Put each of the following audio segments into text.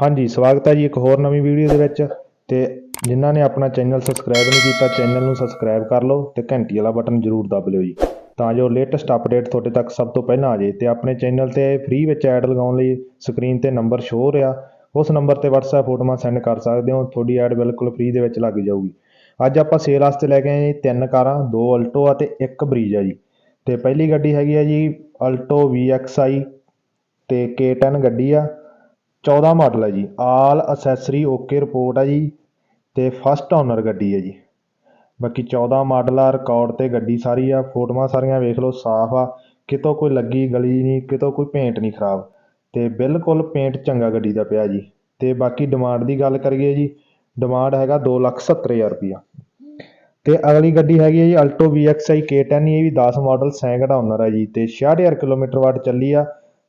ਹਾਂਜੀ, ਸਵਾਗਤ ਹੈ ਜੀ ਇੱਕ ਹੋਰ ਨਵੀਂ ਵੀਡੀਓ ਦੇ ਵਿੱਚ। ਤੇ ਜਿਨ੍ਹਾਂ ਨੇ ਆਪਣਾ ਚੈਨਲ ਸਬਸਕ੍ਰਾਈਬ ਨਹੀਂ ਕੀਤਾ, ਚੈਨਲ ਨੂੰ ਸਬਸਕ੍ਰਾਈਬ ਕਰ ਲਓ ਤੇ ਘੰਟੀ ਵਾਲਾ ਬਟਨ ਜ਼ਰੂਰ ਦਬ ਲਿਓ ਜੀ। ਤਾਂ ਜੋ ਲੇਟੈਸਟ ਅਪਡੇਟ ਤੁਹਾਡੇ ਤੱਕ ਸਭ ਤੋਂ ਪਹਿਲਾਂ ਆ ਜੇ ਤੇ ਆਪਣੇ ਚੈਨਲ ਤੇ ਫ੍ਰੀ ਵਿੱਚ ਐਡ ਲਗਾਉਣ ਲਈ ਸਕਰੀਨ ਤੇ ਨੰਬਰ ਸ਼ੋ ਹੋ ਰਿਹਾ, ਉਸ ਨੰਬਰ ਤੇ WhatsApp ਫੋਟੋਆਂ ਸੈਂਡ ਕਰ ਸਕਦੇ ਹੋ, ਤੁਹਾਡੀ ਐਡ ਬਿਲਕੁਲ ਫ੍ਰੀ ਦੇ ਵਿੱਚ ਲੱਗ ਜਾਊਗੀ। ਅੱਜ ਆਪਾਂ ਸੇਲ ਵਾਸਤੇ ਲੈ ਕੇ ਆਏ ਜੀ ਤਿੰਨ ਕਾਰਾਂ, ਦੋ ਅਲਟੋ ਆ ਤੇ ਇੱਕ ਬਰੀਜਾ ਜੀ। ਤੇ ਪਹਿਲੀ ਗੱਡੀ ਹੈਗੀ ਆ ਜੀ ਅਲਟੋ VXI ਤੇ K10 ਗੱਡੀ ਆ। 14 ਮਾਡਲ ਹੈ ਜੀ। ਆਲ ਅਸੈਸਰੀ ਓਕੇ ਰਿਪੋਰਟ ਹੈ ਜੀ। ਤੇ ਫਸਟ ਓਨਰ ਗੱਡੀ ਹੈ ਜੀ। ਬਾਕੀ 14 ਮਾਡਲ ਆ ਰਿਕਾਰਡ ਤੇ ਗੱਡੀ ਸਾਰੀ ਆ, ਫੋਟੋਆਂ ਸਾਰੀਆਂ ਵੇਖ ਲਓ, ਸਾਫ਼ ਆ। ਕਿਤੋਂ ਕੋਈ ਲੱਗੀ ਗਲੀ ਨਹੀਂ, ਕਿਤੋਂ ਕੋਈ ਪੇਂਟ ਨਹੀਂ ਖਰਾਬ। ਤੇ ਬਿਲਕੁਲ ਪੇਂਟ ਚੰਗਾ ਗੱਡੀ ਦਾ ਪਿਆ ਜੀ। ਤੇ ਬਾਕੀ ਡਿਮਾਂਡ ਦੀ ਗੱਲ ਕਰੀਏ ਜੀ ਡਿਮਾਂਡ ਹੈਗਾ 270000 ਰੁਪਇਆ ਤੇ ਅਗਲੀ ਗੱਡੀ ਹੈਗੀ ਹੈ ਜੀ ਅਲਟੋ VXI K10 ਇਹ ਵੀ 10 ਮਾਡਲ ਸੈਂਕੜਾ ਓਨਰ ਹੈ ਜੀ। ਤੇ 66000 ਕਿਲੋਮੀਟਰ ਵਾਟ ਚੱਲੀ ਆ,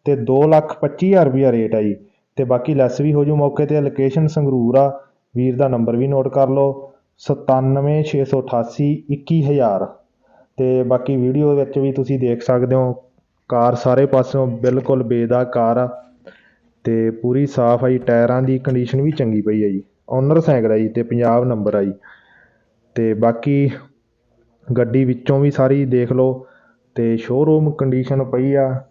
ਤੇ 225000 ਰੁਪਇਆ ਰੇਟ ਹੈ ਜੀ। ਅਤੇ ਬਾਕੀ ਲੈਸ ਵੀ ਹੋ ਜੂ ਮੌਕੇ ਤੇ ਲੋਕੇਸ਼ਨ ਸੰਗਰੂਰ ਆ। ਵੀਰ ਦਾ ਨੰਬਰ ਵੀ ਨੋਟ ਕਰ ਲਓ। ਸਤਾਨਵੇਂ ਛੇ ਸੌ ਅਠਾਸੀ, ਇੱਕੀ ਹਜ਼ਾਰ। ਅਤੇ ਬਾਕੀ ਵੀਡੀਓ ਵਿੱਚ ਵੀ ਤੁਸੀਂ ਦੇਖ ਸਕਦੇ ਹੋ, ਕਾਰ ਸਾਰੇ ਪਾਸਿਓਂ ਬਿਲਕੁਲ ਬੇਦਾਗ ਕਾਰ ਆ। ਅਤੇ ਪੂਰੀ ਸਾਫ਼ ਆ ਜੀ, ਟਾਇਰਾਂ ਦੀ ਕੰਡੀਸ਼ਨ ਵੀ ਚੰਗੀ ਪਈ ਆ ਜੀ। ਓਨਰ ਸੈਂਕੜਾ ਜੀ ਅਤੇ ਪੰਜਾਬ ਨੰਬਰ ਆ ਜੀ। ਅਤੇ ਬਾਕੀ ਗੱਡੀ ਵਿੱਚੋਂ ਵੀ ਸਾਰੀ ਦੇਖ ਲਓ। ਅਤੇ ਸ਼ੋਅਰੂਮ ਕੰਡੀਸ਼ਨ ਪਈ ਆ।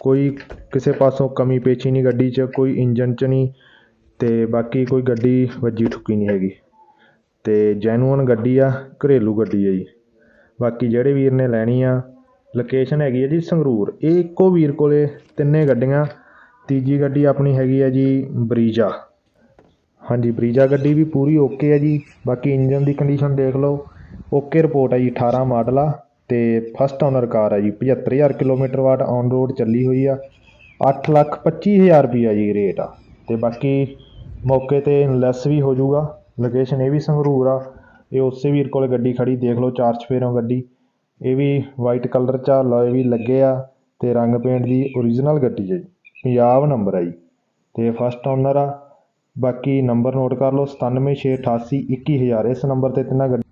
ਕੋਈ ਕਿਸੇ ਪਾਸੋਂ ਕਮੀ ਪੇਸ਼ੀ ਨਹੀਂ, ਗੱਡੀ 'ਚ ਕੋਈ ਇੰਜਨ 'ਚ ਨਹੀਂ ਅਤੇ ਬਾਕੀ ਕੋਈ ਗੱਡੀ ਵੱਜੀ ਠੁੱਕੀ ਨਹੀਂ ਹੈਗੀ। ਅਤੇ ਜੈਨੂਅਨ ਗੱਡੀ ਆ, ਘਰੇਲੂ ਗੱਡੀ ਆ ਜੀ। ਬਾਕੀ ਜਿਹੜੇ ਵੀਰ ਨੇ ਲੈਣੀ ਆ ਲੋਕੇਸ਼ਨ ਹੈਗੀ ਹੈ ਜੀ ਸੰਗਰੂਰ। ਇਹ ਇੱਕੋ ਵੀਰ ਕੋਲ ਤਿੰਨੇ ਗੱਡੀਆਂ, ਤੀਜੀ ਗੱਡੀ ਆਪਣੀ ਹੈਗੀ ਆ ਜੀ ਬਰੀਜਾ। ਹਾਂਜੀ, ਬਰੀਜਾ ਗੱਡੀ ਵੀ ਪੂਰੀ ਓਕੇ ਹੈ ਜੀ। ਬਾਕੀ ਇੰਜਨ ਦੀ ਕੰਡੀਸ਼ਨ ਦੇਖ ਲਓ। ਓਕੇ ਰਿਪੋਰਟ ਹੈ ਜੀ 18 ਮਾਡਲ ਆ। ਅਤੇ ਫਸਟ ਓਨਰ ਕਾਰ ਆ ਜੀ 75000 ਕਿਲੋਮੀਟਰ ਵਾਟ ਔਨ ਰੋਡ ਚੱਲੀ ਹੋਈ ਆ 825000 ਰੁਪਈਆ ਜੀ ਰੇਟ ਆ। ਅਤੇ ਬਾਕੀ ਮੌਕੇ ਤੇ ਲੈਸ ਵੀ ਹੋ ਜਾਊਗਾ ਲੋਕੇਸ਼ਨ ਇਹ ਵੀ ਸੰਗਰੂਰ ਆ, ਇਹ ਉਸੇ ਵੀਰ ਕੋਲ ਗੱਡੀ ਖੜ੍ਹੀ ਦੇਖ ਲਓ ਚਾਰ ਚਫੇਰੋਂ ਗੱਡੀ, ਇਹ ਵੀ ਵਾਈਟ ਕਲਰ ਚ ਆ ਲੋਏ ਵੀ ਲੱਗੇ ਆ ਅਤੇ ਰੰਗ ਪੇਂਟ ਦੀ ਓਰੀਜਨਲ ਗੱਡੀ ਹੈ ਜੀ, ਪੰਜਾਬ ਨੰਬਰ ਹੈ ਜੀ ਅਤੇ ਫਸਟ ਓਨਰ ਆ, ਬਾਕੀ ਨੰਬਰ ਨੋਟ ਕਰ ਲਓ 97688 21000 ਇਸ ਨੰਬਰ ਤੇ ਤਿੰਨਾਂ ਗੱਡੀ